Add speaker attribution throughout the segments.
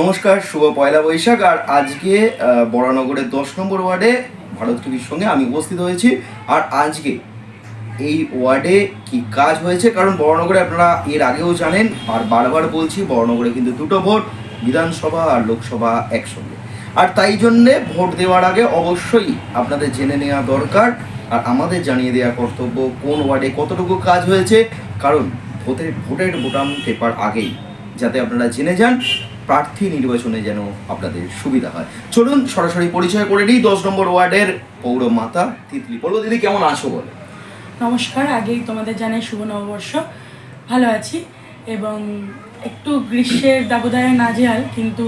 Speaker 1: নমস্কার, শুভ পয়লা বৈশাখ। আর আজকে বরানগরের দশ নম্বর ওয়ার্ডে ভারত টিভির সঙ্গে আমি উপস্থিত হয়েছি। আর আজকে এই ওয়ার্ডে কি কাজ হয়েছে? কারণ বরানগরে আপনারা এর আগেও জানেন, আর বারবার বলছি, বরানগরে কিন্তু দুটো ভোট, বিধানসভা আর লোকসভা একসঙ্গে। আর তাই জন্যে ভোট দেওয়ার আগে অবশ্যই আপনাদের জেনে নেওয়া দরকার, আর আমাদের জানিয়ে দেওয়া কর্তব্য কোন ওয়ার্ডে কতটুকু কাজ হয়েছে। কারণ ভোটের ভোটের বোটাম টেপার আগেই, যাতে আপনারা জেনে যান প্রার্থী নির্বাচনে যেন আপনাদের সুবিধা হয়। চলুন সরাসরি পরিচয় করে নিই। দশ নম্বর ওয়ার্ডের পৌর মাতা তিতলি। বলব দিদি, কেমন আছো বলে?
Speaker 2: নমস্কার, আগেই তোমাদের জানাই শুভ নববর্ষ। ভালো আছি এবং একটু গ্রীষ্মের দাবদাহে নাজেহাল, কিন্তু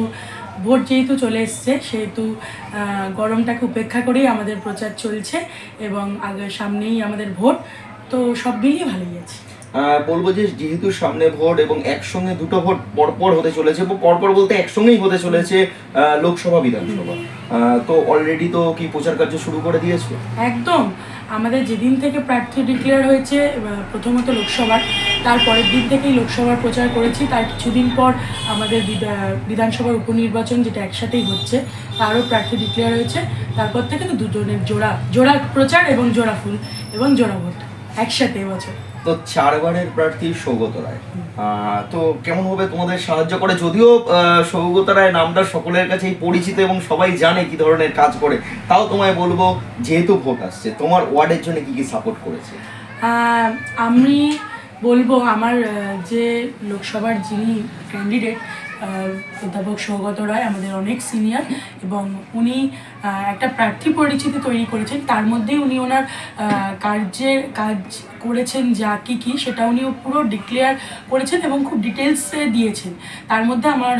Speaker 2: ভোট যেহেতু চলে এসছে, সেহেতু গরমটাকে উপেক্ষা করেই আমাদের প্রচার চলছে এবং আগে সামনেই আমাদের ভোট। তো সব মিলিয়ে ভালোই আছে।
Speaker 1: বলব যে যেহেতু সামনে ভোট এবং একসঙ্গে দুটো ভোট পরপর হতে চলেছে পরপর বলতে একসঙ্গেই হতে চলেছে লোকসভা, বিধানসভা। তো অলরেডি তো কি প্রচার কার্য শুরু করে দিয়েছে?
Speaker 2: একদম। আমাদের যেদিন থেকে প্রার্থী ডিক্লেয়ার হয়েছে প্রথমত লোকসভার তারপরের দিন থেকেই লোকসভার প্রচার করেছি। তার কিছুদিন পর আমাদের বিধা- বিধানসভার উপনির্বাচন যেটা একসাথেই হচ্ছে, তারও প্রার্থী ডিক্লেয়ার হয়েছে। তারপর থেকে তো দুজনের জোড়া জোড়া প্রচার এবং জোড়া ফুল এবং জোড়া ভোট একসাথে এবছর।
Speaker 1: তো চারবারের প্রার্থী সৌগত রায়। তো কেমন ভাবে তোমাদের সাহায্য করে? যদিও সৌগত রায় নামটা সকলের কাছেই পরিচিত এবং সবাই জানে কি ধরনের কাজ করে, তাও তোমায় বলব, যেহেতু ভোট আসছে, তোমার ওয়ার্ডের জন্য কি কি সাপোর্ট করেছে?
Speaker 2: আমি বলব, আমার যে লোকসভার যিনি ক্যান্ডিডেট অধ্যাপক সৌগত রায়, আমাদের অনেক সিনিয়র এবং উনি একটা প্রার্থী পরিচিতি তৈরি করেছেন। তার মধ্যেই উনি ওনার কার্যের কাজ করেছেন যা কি কি, সেটা উনি পুরো ডিক্লেয়ার করেছেন এবং খুব ডিটেলসে দিয়েছেন। তার মধ্যে আমার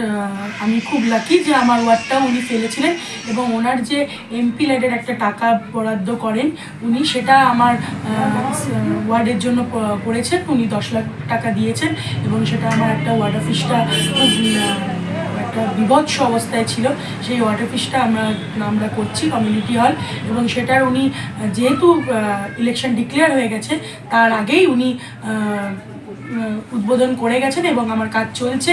Speaker 2: আমি খুব লাকি যে আমার ওয়ার্ডটাও উনি ফেলেছিলেন এবং ওনার যে এমপি ল্যাডের একটা টাকা বরাদ্দ করেন, উনি সেটা আমার ওয়ার্ডের জন্য করেছেন। উনি দশ লাখ টাকা দিয়েছেন এবং সেটা আমার একটা ওয়ার্ড অফিসটা খুব একটা বিভৎস অবস্থায় ছিল, সেই ওয়ার্ড অফিসটা আমরা আমরা করছি কমিউনিটি হল এবং সেটার উনি, যেহেতু ইলেকশন ডিক্লেয়ার হয়ে গেছে, তার আগেই উনি উদ্বোধন করে গেছেন এবং আমার কাজ চলছে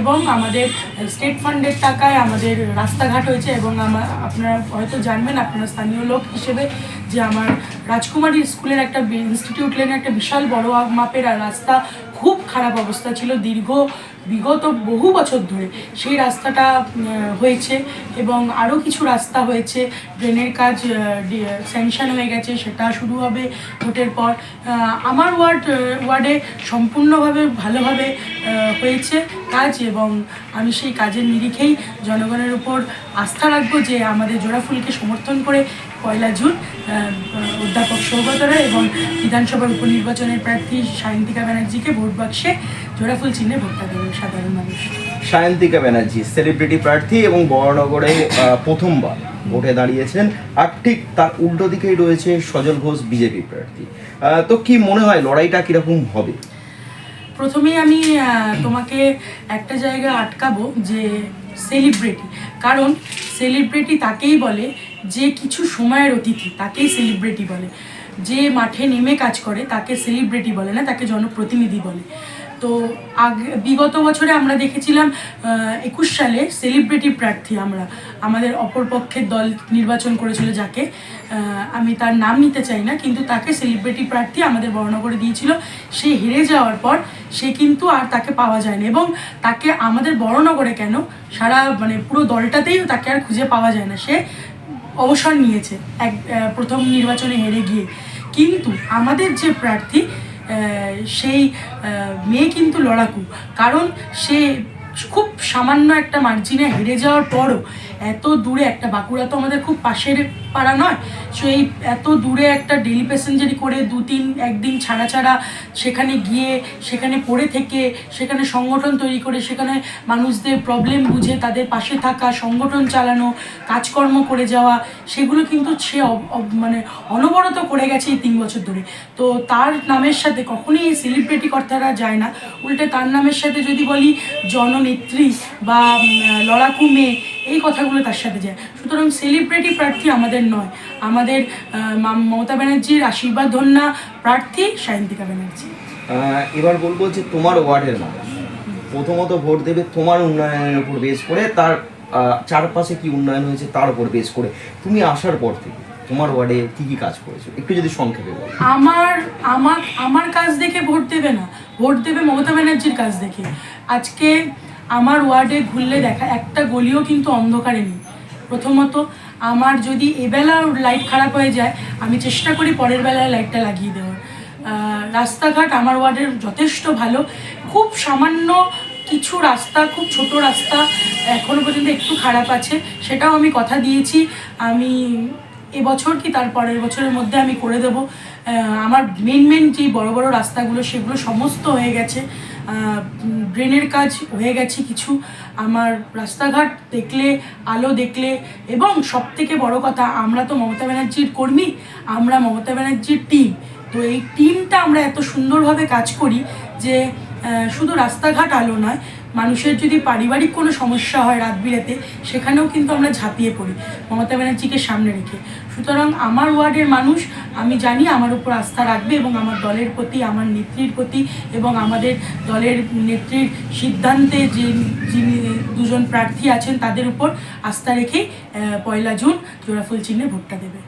Speaker 2: এবং আমাদের স্টেট ফান্ডের টাকায় আমাদের রাস্তাঘাট হয়েছে এবং আমার আপনারা হয়তো জানবেন, আপনারা স্থানীয় লোক হিসেবে যে আমার রাজকুমারী স্কুলের একটা ইনস্টিটিউট লেনে একটা বিশাল বড় মাপের রাস্তা, খুব খারাপ অবস্থা ছিল, দীর্ঘ বিগত বহু বছর ধরে সেই রাস্তাটা হয়েছে এবং আরও কিছু রাস্তা হয়েছে। ড্রেনের কাজ স্যাংশন হয়ে গেছে, সেটা শুরু হবে ভোটের পর। আমার ওয়ার্ড, ওয়ার্ডে সম্পূর্ণভাবে ভালোভাবে হয়েছে কাজ এবং আমি সেই কাজের নিরিখেই জনগণের উপর আস্থা রাখব যে আমাদের জোড়াফুলকে সমর্থন করে পয়লা জুন অধ্যাপক সৌগত রায় এবং বিধানসভার উপনির্বাচনের প্রার্থী সায়ন্তিকা ব্যানার্জিকে ভোট বাক্সে জোড়াফুল চিহ্নে ভোটটা দেবেন সাধারণ মানুষ।
Speaker 1: সায়ন্তিকা ব্যানার্জি সেলিব্রিটি প্রার্থী এবং বড়নগরে প্রথমবার ভোটে দাঁড়িয়েছেন আর ঠিক তার উল্টো দিকেই রয়েছে সজল ঘোষ বিজেপি প্রার্থী। তো কি মনে হয় লড়াইটা কীরকম হবে?
Speaker 2: প্রথমেই আমি তোমাকে একটা জায়গা আটকাবো যে সেলিব্রিটি কারণ সেলিব্রিটি তাকেই বলে যে কিছু সময়ের অতিথি তাকেই সেলিব্রিটি বলে। যে মাঠে নেমে কাজ করে তাকে সেলিব্রিটি বলে না তাকে জনপ্রতিনিধি বলে। তো আগে, বিগত বছরে আমরা দেখেছিলাম একুশ সালে সেলিব্রিটি প্রার্থী আমরা, আমাদের অপরপক্ষের দল নির্বাচন করেছিল যাকে। আমি তার নাম নিতে চাই না, কিন্তু তাকে সেলিব্রিটি প্রার্থী আমাদের বর্ণগরে দিয়েছিল। সে হেরে যাওয়ার পর সে কিন্তু আর তাকে পাওয়া যায়নি এবং তাকে আমাদের বড়নগরে কেন, সারা মানে পুরো দলটাতেই তাকে আর খুঁজে পাওয়া যায় না। সে অবসর নিয়েছে এক প্রথম নির্বাচনে হেরে গিয়ে। কিন্তু আমাদের যে প্রার্থী সেই মেয়ে কিন্তু লড়াকু। কারণ সে খুব সামান্য একটা মার্জিনে হেরে যাওয়ার পরও এত দূরে, একটা বাঁকুড়া তো আমাদের খুব পাশের পাড়া নয় সো এই এত দূরে একটা ডেলি প্যাসেঞ্জারি করে দু তিন, একদিন ছাড়া ছাড়া সেখানে গিয়ে, সেখানে পড়ে থেকে, সেখানে সংগঠন তৈরি করে, সেখানে মানুষদের প্রবলেম বুঝে, তাদের পাশে থাকা, সংগঠন চালানো, কাজকর্ম করে যাওয়া, সেগুলো কিন্তু সে মানে অনবরত করে গেছে এই তিন বছর ধরে। তো তার নামের সাথে কখনোই এই সেলিব্রিটি কর্তারা যায় না। উল্টে তার নামের সাথে যদি বলি জননেত্রী বা লড়াকু মেয়ে এই কথাগুলো তার সাথে যায়। সুতরাং সেলিব্রিটি প্রার্থী আমাদের নয়। আমাদের মমতা ব্যানার্জির আশীর্বাদ ধন্যা প্রার্থী সায়ন্তিকা ব্যানার্জি।
Speaker 1: এবার বলব যে তোমার ওয়ার্ডের মানুষ। প্রথমত ভোট দেবে তোমার উন্নয়নের উপর বেশ করে তার চারপাশে কি উন্নয়ন হয়েছে তার উপর বেশ করে। তুমি আসার পর থেকে তোমার ওয়ার্ডে কি কি কাজ করেছ? একটু যদি সংক্ষেপে বলো।
Speaker 2: আমার আমার আমার কাজ দেখে ভোট দেবে না। ভোট দেবে মমতা ব্যানার্জির কাজ দেখে। আজকে আমার ওয়ার্ডে ঘুরলে দেখা, একটা গলিও কিন্তু অন্ধকারে নেই। প্রথমত, আমার যদি এবেলা লাইট খারাপ হয়ে যায়, আমি চেষ্টা করি পরের বেলায় লাইটটা লাগিয়ে দেওয়ার। রাস্তাঘাট আমার ওয়ার্ডের যথেষ্ট ভালো। খুব সামান্য কিছু রাস্তা, খুব ছোট রাস্তা এখনও পর্যন্ত একটু খারাপ আছে, সেটাও আমি কথা দিয়েছি। আমি এবছর কি তার পরের বছরের মধ্যে আমি করে দেব। আমার মেন মেন যে বড় বড় রাস্তাগুলো, সেগুলো সমস্ত হয়ে গেছে। ড্রেনের কাজ হয়ে গেছে কিছু। আমার রাস্তাঘাট দেখলে, আলো দেখলে, এবং সব থেকে বড় কথা, আমরা তো মমতা ব্যানার্জির কর্মী, আমরা মমতা ব্যানার্জির টিম তো এই টিমটা আমরা এত সুন্দরভাবে কাজ করি যে শুধু রাস্তাঘাট আলো নয় মানুষের যদি পারিবারিক কোনো সমস্যা হয় রাত বিরেতে সেখানেও কিন্তু আমরা ঝাঁপিয়ে পড়ি। মমতা ব্যানার্জিকে সামনে রেখে। সুতরাং আমার ওয়ার্ডের মানুষ, আমি জানি আমার উপর আস্থা রাখবে এবং আমার দলের প্রতি, আমার নেত্রীর প্রতি এবং আমাদের দলের নেত্রীর সিদ্ধান্তে যে, যিনি দুজন প্রার্থী আছেন, তাদের উপর আস্থা রেখেই পয়লা জুন জোড়াফুল চিহ্নে ভোটটা দেবে।